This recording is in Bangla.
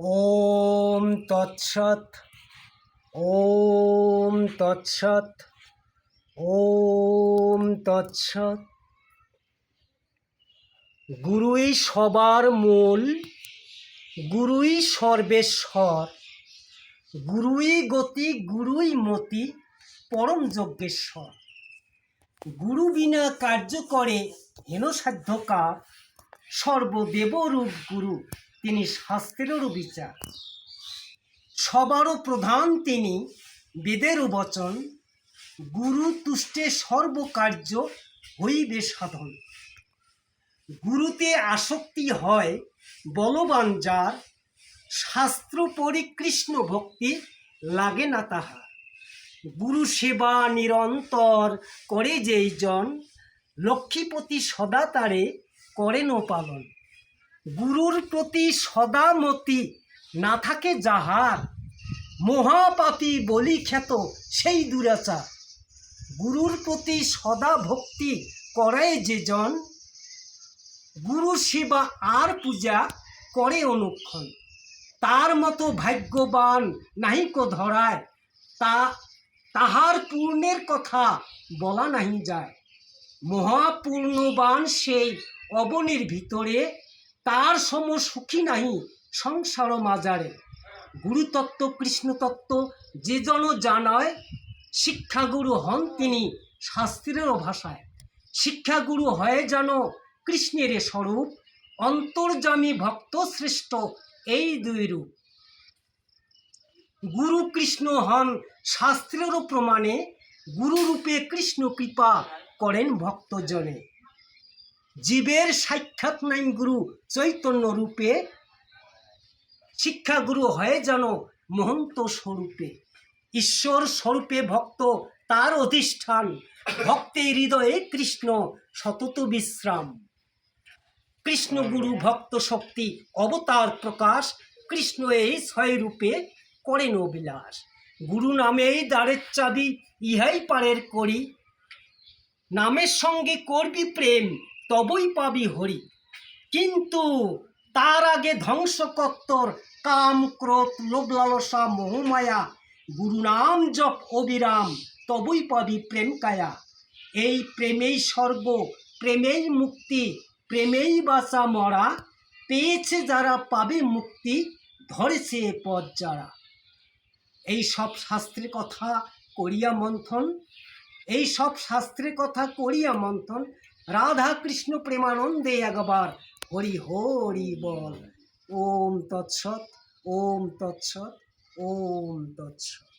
ওম তৎসৎ ওম তৎসৎ ওম তৎসৎ। গুরুই সবার মূল, গুরুই সর্বেশ্বর, গুরুই গতি, গুরুই মতি, পরম যজ্ঞেশ্বর গুরু বিনা কার্য করে হেন সাধ্যকার, সর্বদেবরূপ গুরু। তিনি শাস্ত্রেরও বিচার। সবারও প্রধান তিনি বেদেরও বচন গুরু তুষ্টে সর্বকার্য হইবে সাধন। গুরুতে আসক্তি হয় বলবান যার, শাস্ত্র পরিকৃষ্ণ ভক্তি লাগে না তাহার। গুরু সেবা নিরন্তর করে যেই জন, লক্ষ্মীপতি সদা তারে করেন পালন। গুরুর প্রতি সদামতি না থাকে যাহার। মহাপাপী বলি খ্যাত সেই দুরাচার। গুরুর প্রতি সদা ভক্তি করে যে জন, গুরু সেবা আর পূজা করে অনুক্ষণ। তার মতো ভাগ্যবান নাহিক ধরায়, তা তাহার পূর্ণের কথা বলা নাহি যায়। মহাপূর্ণবান সেই অবনীর ভিতরে তার সম সুখী নাহি সংসার মাজারে। গুরুতত্ত্ব, কৃষ্ণতত্ত্ব যে জন জানায়, শিক্ষাগুরু হন তিনি শাস্ত্রেরও ভাষায়। শিক্ষাগুরু হয়ে যেন কৃষ্ণের স্বরূপ অন্তর্জামী ভক্ত শ্রেষ্ঠ এই দুই রূপ। গুরু কৃষ্ণ হন শাস্ত্রেরও প্রমাণে, গুরুরূপে কৃষ্ণ কৃপা করেন ভক্তজনে। জীবের সাক্ষাৎ নাই গুরু, চৈতন্য রূপে। শিক্ষাগুরু হয়ে যেন মহন্ত স্বরূপে। ঈশ্বর স্বরূপে ভক্ত, তার অধিষ্ঠান। ভক্তের হৃদয়ে কৃষ্ণ সতত বিশ্রাম। কৃষ্ণ গুরু ভক্ত শক্তি, অবতার প্রকাশ। কৃষ্ণ এই ছয় রূপে করেন অবিলাস গুরু নামেই দ্বারের চাবি, ইহাই পারের করি। নামের সঙ্গে করবি প্রেম। তবই পাবি হরি। কিন্তু তার আগে ধ্বংসকত্তর কাম, ক্রোধ লোভ লালসা মোহমায়া গুরু নাম জপ, অবিরাম, তবই পাবি প্রেম কায়া। এই প্রেমেই স্বর্গ প্রেমেই মুক্তি, প্রেমেই বাঁচা মরা, পেয়েছে যারা পাবে মুক্তি, ধরেছে এ পথ যারা। এই সব শাস্ত্রের কথা করিয়া মন্থন, এই সব শাস্ত্রের কথা করিয়া মন্থন রাধা কৃষ্ণ প্রেমানন্দে একবার হরি হরি বল ওম তৎসৎ ওম তৎসৎ ওম তৎসৎ